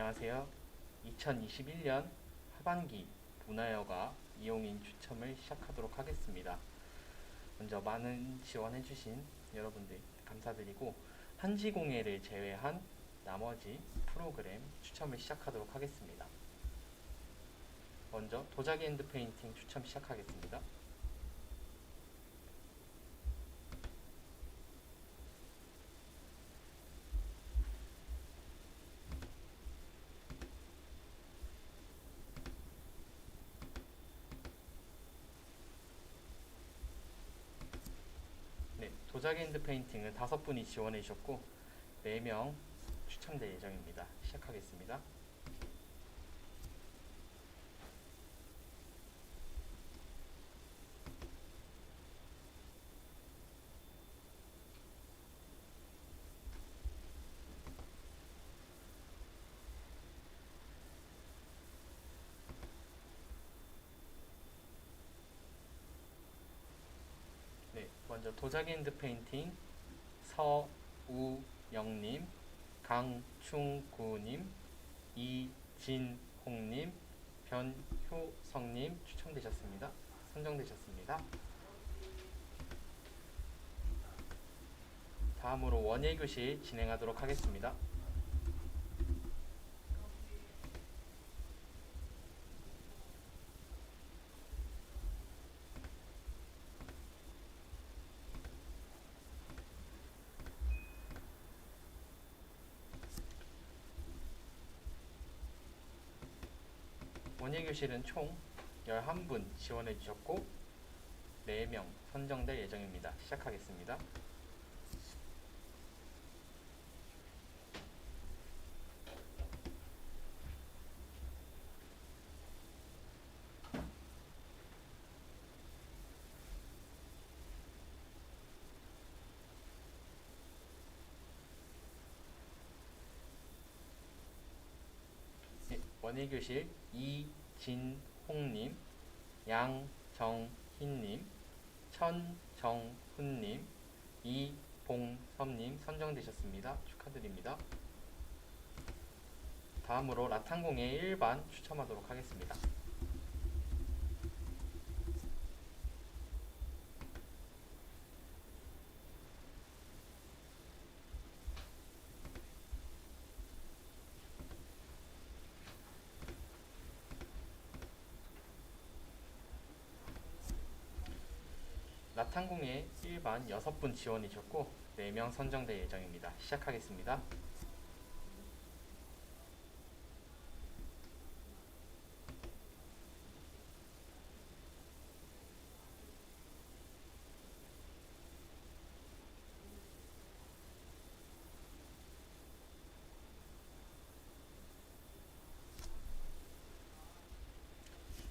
안녕하세요. 2021년 하반기 문화여가 이용인 추첨을 시작하도록 하겠습니다. 먼저 많은 지원해주신 여러분들 감사드리고 한지공예를 제외한 나머지 프로그램 추첨을 시작하도록 하겠습니다. 먼저 도자기 핸드 페인팅 추첨 시작하겠습니다. 네, 도자기 핸드 페인팅은 다섯 분이 지원해 주셨고 네 명 추첨될 예정입니다. 시작하겠습니다. 네, 먼저 도자기 핸드 페인팅 서우영님, 강충구님, 이진홍님, 변효성님 추첨되셨습니다. 선정되셨습니다. 다음으로 원예 교실 진행하도록 하겠습니다. 원예 교실은 총 11분 지원해 주셨고 4명 선정될 예정입니다. 시작하겠습니다. 네, 원예 교실 이진홍님, 양정희님, 천정훈님, 이봉섭님 선정되셨습니다. 축하드립니다. 다음으로 라탄공예 일반 추첨하도록 하겠습니다. 라탄공예 일반 6분 지원이 셨고 4명 선정될 예정입니다. 시작하겠습니다.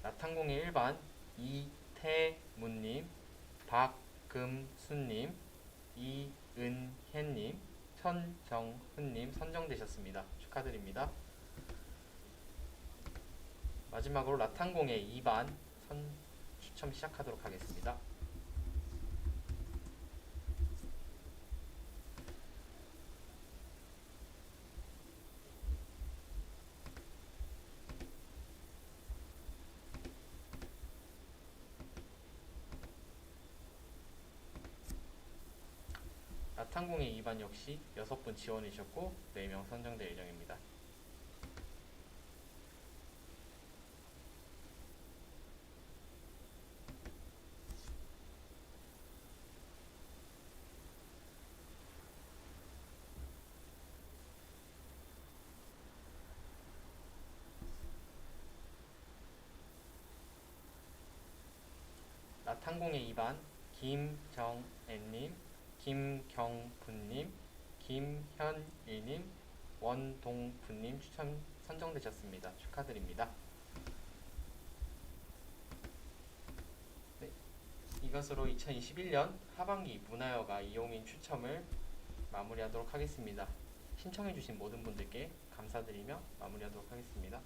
라탄공예 일반 이태문님, 박금순님, 이은혜님, 천정훈님 선정되셨습니다. 축하드립니다. 마지막으로 라탄공예 2반 선 추첨 시작하도록 하겠습니다. 라탄공예 2반 역시 6분 지원해 주셨고 4명 선정될 예정입니다. 라탄공예 2반 김정애님, 김경분님, 김현일님, 원동분님 추천 선정되셨습니다. 축하드립니다. 네, 이것으로 2021년 하반기 문화여가 이용인 추첨을 마무리하도록 하겠습니다. 신청해주신 모든 분들께 감사드리며 마무리하도록 하겠습니다.